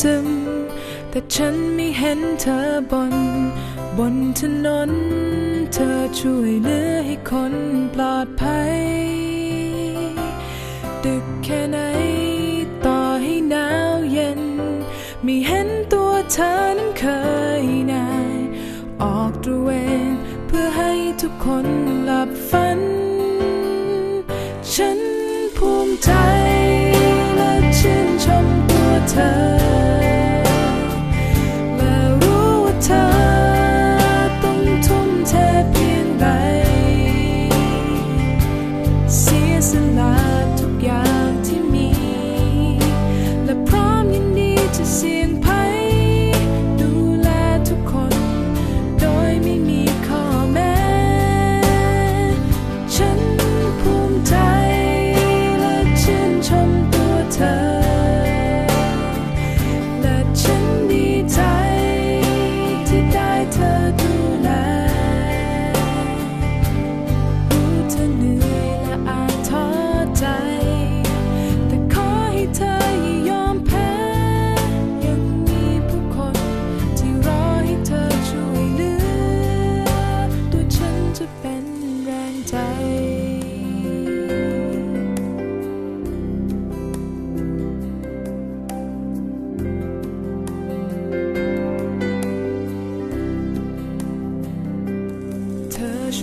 ซึม แต่ฉันไม่เห็นเธอบน บนถนน เธอช่วยเหลือให้คนปลอดภัยดึกแค่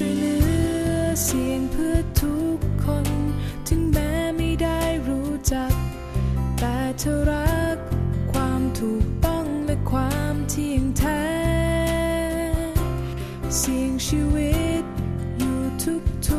ช่วยเหลือเสียงเพื่อทุกคน ถึงแม้ไม่ได้รู้จัก แต่เธอรักความถูกต้องและความเที่ยงแท้ เสียงชีวิตอยู่ทุกทุก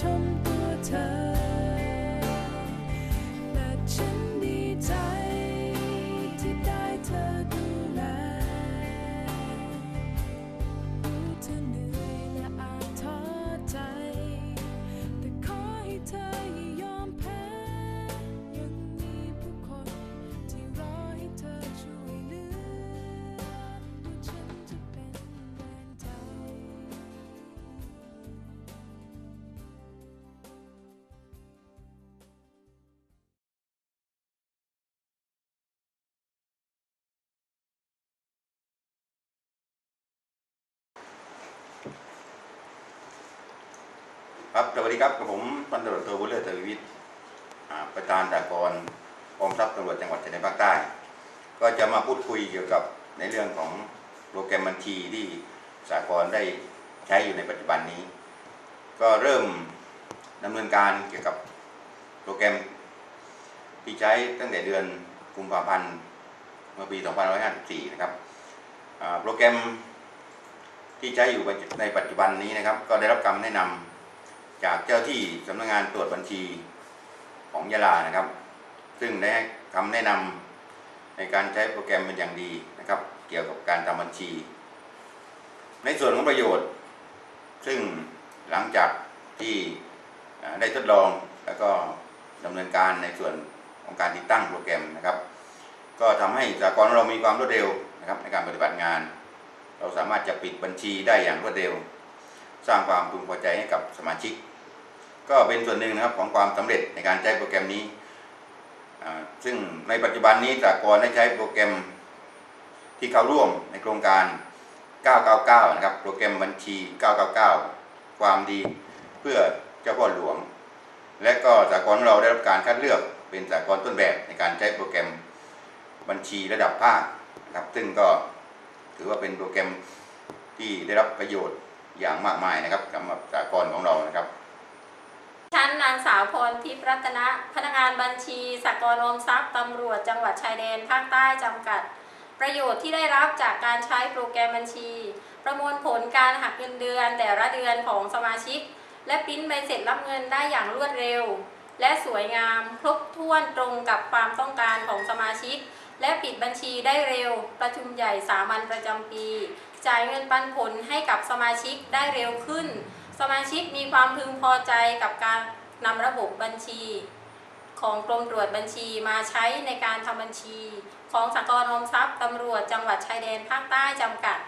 ชมตัวเธอ ครับสวัสดีครับกับผมพันตำรวจโทบุญเลิศทวีวิทย์ประธานดากรกองทัพตำรวจจังหวัดชายแดนภาคใต้ ก็จะมาพูดคุยเกี่ยวกับในเรื่องของโปรแกรมบัญชีที่สากลได้ใช้อยู่ในปัจจุบันนี้ ก็เริ่มดำเนินการเกี่ยวกับโปรแกรมที่ใช้ตั้งแต่เดือนกุมภาพันธ์เมื่อปี 2554 นะครับโปรแกรมที่ใช้อยู่ในปัจจุบันนี้นะครับ ก็ได้รับคำแนะนำ จากเจ้าที่สำนักงานตรวจบัญชีของยะลานะครับ ซึ่งได้คำแนะนำในการใช้โปรแกรมเป็นอย่างดีนะครับ เกี่ยวกับการทำบัญชี ในส่วนของประโยชน์ ซึ่งหลังจากที่ได้ทดลองแล้วก็ดำเนินการในส่วนของการติดตั้งโปรแกรมนะครับ ก็ทำให้สากลของเรามีความรวดเร็วนะครับ ในการปฏิบัติงาน เราสามารถจะปิดบัญชีได้อย่างรวดเร็ว สร้างความพึงพอใจให้กับสมาชิก ก็เป็นส่วนหนึ่งนะครับของความสำเร็จในการใช้โปรแกรมนี้ซึ่งในปัจจุบันนี้สากลได้ใช้โปรแกรมที่เข้าร่วมในโครงการ 999 นะครับ โปรแกรมบัญชี 999 ความดีเพื่อเจ้าพ่อหลวง และก็สากลของเราได้รับการคัดเลือกเป็นสากลต้นแบบในการใช้โปรแกรมบัญชีระดับภาคนะครับ ซึ่งก็ถือว่าเป็นโปรแกรมที่ได้รับประโยชน์อย่างมากมายนะครับสำหรับสากลของเรานะครับ ชั้นนางสาวพรทิพย์รัตนะพนักงานบัญชีสกลออมทรัพย์ตำรวจจังหวัดชายแดนภาคใต้จำกัด ประโยชน์ที่ได้รับจากการใช้โปรแกรมบัญชี ประมวลผลการหักเงินเดือนแต่ละเดือนของสมาชิก และปริ้นใบเสร็จรับเงินได้อย่างรวดเร็ว และสวยงามครบถ้วนตรงกับความต้องการของสมาชิก และปิดบัญชีได้เร็ว ประชุมใหญ่สามัญประจำปี จ่ายเงินปันผลให้กับสมาชิกได้เร็วขึ้นสมาชิกมีความพึงพอใจกับการ นำระบบบัญชี ของกรมตรวจบัญชีมาใช้ในการทำบัญชี ของสากลออมทรัพย์ตำรวจจังหวัดชายแดนภาคใต้จำกัด